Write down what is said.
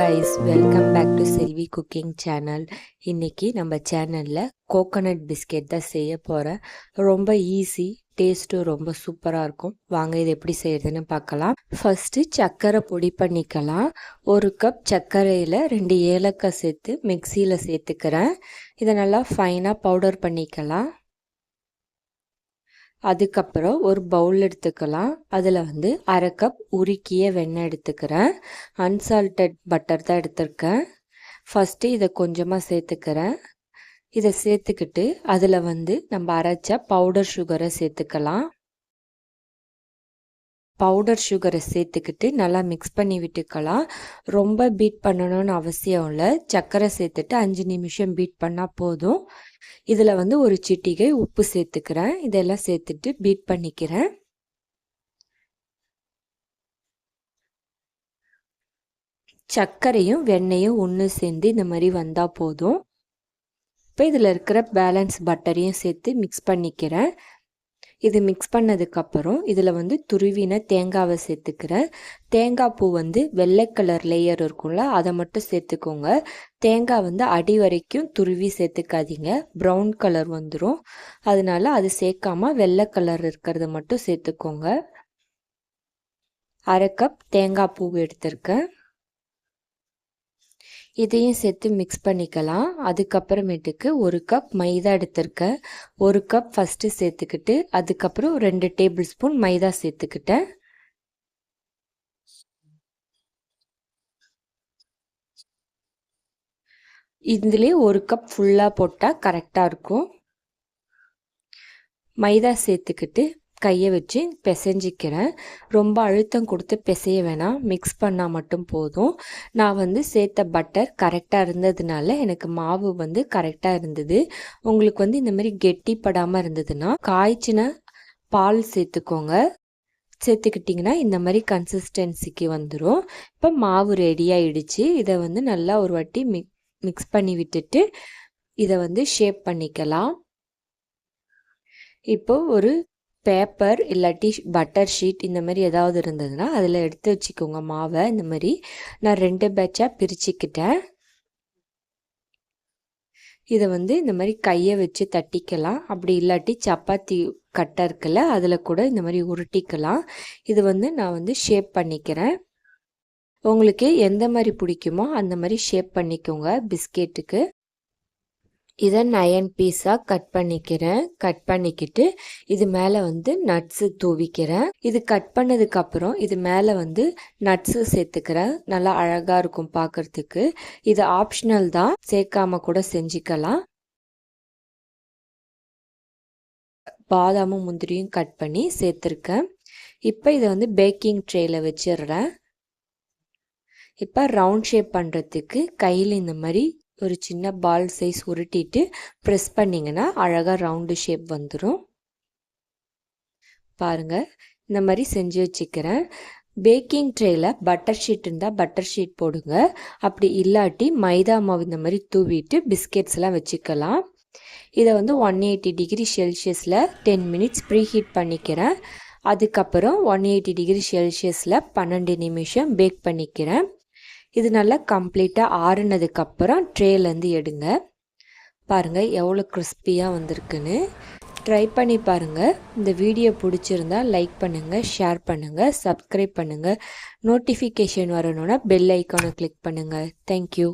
Guys welcome back to Selvi cooking channel இன்னைக்கு நம்ம சேனலில் கோகோனட் பிஸ்கெட் தான் செய்ய போகிறேன் ரொம்ப ஈஸி டேஸ்ட்டும் ரொம்ப சூப்பராக இருக்கும். வாங்க இது எப்படி செய்யறதுன்னு பார்க்கலாம். ஃபஸ்ட்டு சர்க்கரை பொடி பண்ணிக்கலாம். ஒரு கப் சர்க்கரையில் ரெண்டு ஏலக்காய் சேர்த்து மிக்சியில் சேர்த்துக்கிறேன். இதை நல்லா ஃபைனாக பவுடர் பண்ணிக்கலாம். அதுக்கப்புறம் ஒரு பவுல் எடுத்துக்கலாம். அதில் வந்து அரை கப் உருக்கிய வெண்ணெய் எடுத்துக்கிறேன். அன்சால்டட் பட்டர் தான் எடுத்திருக்கேன். ஃபஸ்ட்டு இதை கொஞ்சமாக சேர்த்துக்கிறேன். இதை சேர்த்துக்கிட்டு அதில் வந்து நம்ம அரைச்ச பவுடர் சுகரை சேர்த்துக்கலாம். பவுடர் சுகரை சேர்த்துக்கிட்டு நல்லா மிக்ஸ் பண்ணி விட்டுக்கலாம். ரொம்ப பீட் பண்ணணும்னு அவசியம் இல்லை. சர்க்கரை சேர்த்துட்டு அஞ்சு நிமிஷம் பீட் பண்ணால் போதும். இதில் வந்து ஒரு சிட்டிகை உப்பு சேர்த்துக்கிறேன். இதெல்லாம் சேர்த்துட்டு பீட் பண்ணிக்கிறேன். சர்க்கரையும் வெண்ணையும் ஒன்று சேர்ந்து இந்த மாதிரி வந்தால் போதும். இப்போ இதில் இருக்கிற பேலன்ஸ் பட்டரையும் சேர்த்து மிக்ஸ் பண்ணிக்கிறேன். இது மிக்ஸ் பண்ணதுக்கப்புறம் இதில் வந்து துருவின தேங்காவை சேர்த்துக்கிறேன். தேங்காய் பூ வந்து வெள்ளை கலர் லேயர் இருக்கும்ல அதை மட்டும் சேர்த்துக்கோங்க. தேங்காய் வந்து அடி வரைக்கும் துருவி சேர்த்துக்காதீங்க. ப்ரௌன் கலர் வந்துடும் அதனால அது சேர்க்காம வெள்ளை கலர் இருக்கிறத மட்டும் சேர்த்துக்கோங்க. அரை கப் தேங்காய் பூ எடுத்திருக்கேன். இதையும் சேர்த்து மிக்ஸ் பண்ணிக்கலாம். அதுக்கப்புறமேட்டுக்கு ஒரு கப் மைதா எடுத்திருக்கேன். ஒரு கப் ஃபஸ்ட்டு சேர்த்துக்கிட்டு அதுக்கப்புறம் ரெண்டு டேபிள் ஸ்பூன் மைதா சேர்த்துக்கிட்டேன். இதுலேயே ஒரு கப் ஃபுல்லாக போட்டால் கரெக்டாக இருக்கும். மைதா சேர்த்துக்கிட்டு கையை வச்சு பிசைஞ்சிக்கிறேன். ரொம்ப அழுத்தம் கொடுத்து பிசைய வேணாம். மிக்ஸ் பண்ணால் மட்டும் போதும். நான் வந்து சேர்த்த பட்டர் கரெக்டாக இருந்ததுனால எனக்கு மாவு வந்து கரெக்டாக இருந்தது. உங்களுக்கு வந்து இந்த மாதிரி கெட்டி படாமல் இருந்ததுன்னா காய்ச்சின பால் சேர்த்துக்கோங்க. சேர்த்துக்கிட்டிங்கன்னா இந்த மாதிரி கன்சிஸ்டன்சிக்கு வந்துடும் இப்போ மாவு ரெடி ஆயிடுச்சு. இதை வந்து நல்லா ஒரு வாட்டி மிக் மிக்ஸ் பண்ணி விட்டுட்டு இதை வந்து ஷேப் பண்ணிக்கலாம். இப்போ ஒரு பேப்பர் இல்லாட்டி பட்டர் ஷீட் இந்த மாதிரி ஏதாவது இருந்ததுன்னா அதில் எடுத்து வச்சுக்கோங்க. மாவை இந்த மாதிரி நான் ரெண்டு பேட்சாக பிரிச்சுக்கிட்டேன். இதை வந்து இந்த மாதிரி கையை வச்சு தட்டிக்கலாம். அப்படி இல்லாட்டி சப்பாத்தி கட்டை இருக்குல்ல அதில் கூட இந்த மாதிரி உருட்டிக்கலாம். இது வந்து நான் வந்து ஷேப் பண்ணிக்கிறேன். உங்களுக்கு எந்த மாதிரி பிடிக்குமோ அந்த மாதிரி ஷேப் பண்ணிக்கோங்க பிஸ்கெட்டுக்கு இதை நயன் பீஸாக கட் பண்ணிக்கிறேன். கட் பண்ணிக்கிட்டு இது மேலே வந்து நட்ஸு தூவிக்கிறேன். இது கட் பண்ணதுக்கப்புறம் இது மேலே வந்து நட்ஸு சேர்த்துக்கிறேன். நல்லா அழகாக இருக்கும் பார்க்குறதுக்கு இது ஆப்ஷனல் தான். சேர்க்காம கூட செஞ்சுக்கலாம். பாதாமும் முந்திரியும் கட் பண்ணி சேர்த்துருக்கேன். இப்போ இதை வந்து பேக்கிங் ட்ரேயில் வச்சிடுறேன். இப்போ ரவுண்ட் ஷேப் பண்ணுறதுக்கு கையில் இந்த மாதிரி ஒரு சின்ன பால் சைஸ் உருட்டிட்டு ப்ரெஸ் பண்ணிங்கன்னா அழகாக ரவுண்டு ஷேப் வந்துடும் பாருங்கள் இந்த மாதிரி செஞ்சு வச்சுக்கிறேன். பேக்கிங் ட்ரேயில் பட்டர் ஷீட் இருந்தால் பட்டர் ஷீட் போடுங்க. அப்படி இல்லாட்டி மைதா மாவு இந்த மாதிரி தூவிட்டு பிஸ்கெட்ஸ்லாம் வச்சுக்கலாம். இதை வந்து ஒன் எயிட்டி டிகிரி செல்சியஸில் டென் மினிட்ஸ் ப்ரீ ஹீட் பண்ணிக்கிறேன். அதுக்கப்புறம் ஒன் எயிட்டி டிகிரி செல்சியஸில் பன்னெண்டு நிமிஷம் பேக் பண்ணிக்கிறேன். இது நல்லா கம்ப்ளீட்டாக ஆறுனதுக்கப்புறம் ட்ரேலேருந்து எடுங்க. பாருங்கள் எவ்வளோ கிறிஸ்பியாக வந்திருக்குன்னு. ட்ரை பண்ணி பாருங்கள் இந்த வீடியோ பிடிச்சிருந்தா லைக் பண்ணுங்கள் ஷேர் பண்ணுங்கள் சப்ஸ்கிரைப் பண்ணுங்கள் நோட்டிஃபிகேஷன் வரணுன்னா பெல் ஐக்கானை கிளிக் பண்ணுங்கள் தேங்க்யூ